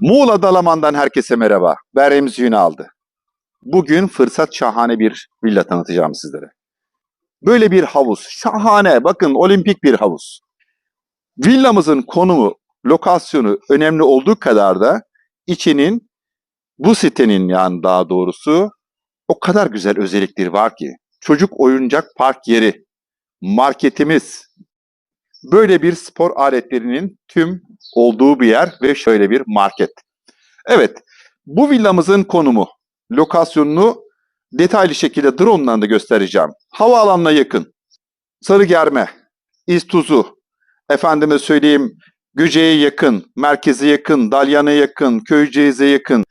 Muğla Dalaman'dan herkese merhaba. Ben Remzi Ünal'dı. Bugün fırsat şahane bir villa tanıtacağım sizlere. Böyle bir havuz. Şahane. Bakın olimpik bir havuz. Villamızın konumu, lokasyonu önemli olduğu kadar da içinin bu sitenin yani daha doğrusu o kadar güzel özellikleri var ki. Çocuk oyuncak park yeri, marketimiz, böyle bir spor aletlerinin tüm olduğu bir yer ve şöyle bir market. Evet, bu villamızın konumu, lokasyonunu detaylı şekilde drone'dan da göstereceğim. Havaalanına yakın, Sarıgerme, İztuzu, efendime söyleyeyim Göce'ye yakın, merkeze yakın, Dalyan'a yakın, Köyceğiz'e yakın.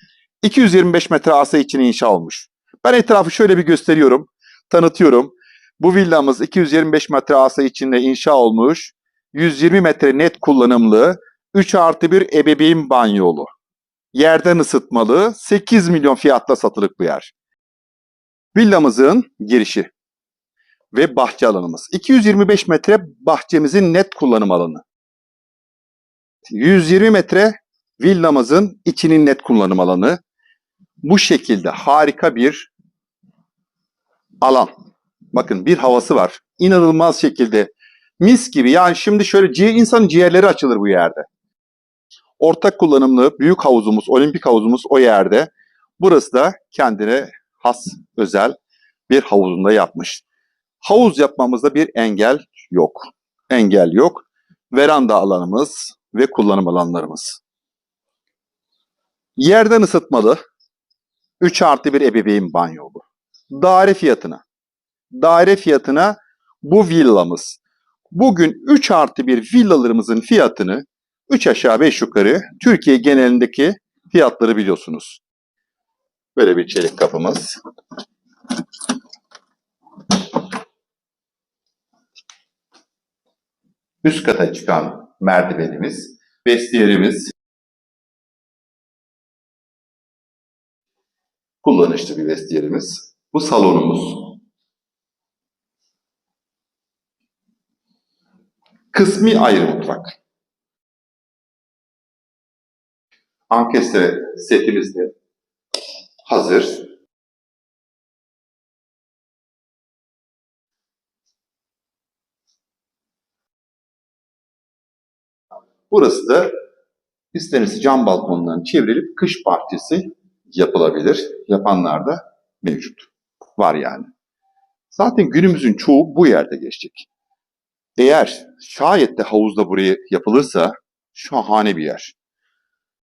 225 metre arsa için inşa olmuş. Ben etrafı şöyle bir gösteriyorum, tanıtıyorum. Bu villamız 225 metre arsa içinde inşa olmuş. 120 metre net kullanımlı, 3 artı 1 ebeveyn banyolu. Yerden ısıtmalı, 8 milyon fiyatla satılık bir yer. Villamızın girişi ve bahçe alanımız. 225 metre bahçemizin net kullanım alanı. 120 metre villamızın içinin net kullanım alanı. Bu şekilde harika bir alan. Bakın bir havası var. İnanılmaz şekilde mis gibi. Yani şimdi şöyle ciğer, insanın ciğerleri açılır bu yerde. Ortak kullanımlı büyük havuzumuz, olimpik havuzumuz o yerde. Burası da kendine has, özel bir havuzunda yapmış. Havuz yapmamızda bir engel yok. Engel yok. Veranda alanımız ve kullanım alanlarımız. Yerden ısıtmalı 3 artı bir ebeveyn banyolu. Daire fiyatına. Daire fiyatına bu villamız. Bugün 3 artı bir villalarımızın fiyatını 3 aşağı 5 yukarı Türkiye genelindeki fiyatları biliyorsunuz. Böyle bir çelik kapımız. Üst kata çıkan merdivenimiz, vestiyerimiz. Kullanışlı bir vestiyerimiz. Bu salonumuz. Kısmi ayrı mutfak. Ankestre setimiz de hazır. Burası da istenirse cam balkondan çevrilip kış bahçesi yapılabilir. Yapanlar da mevcut. Var yani. Zaten günümüzün çoğu bu yerde geçecek. Eğer şayet de havuzda buraya yapılırsa şahane bir yer.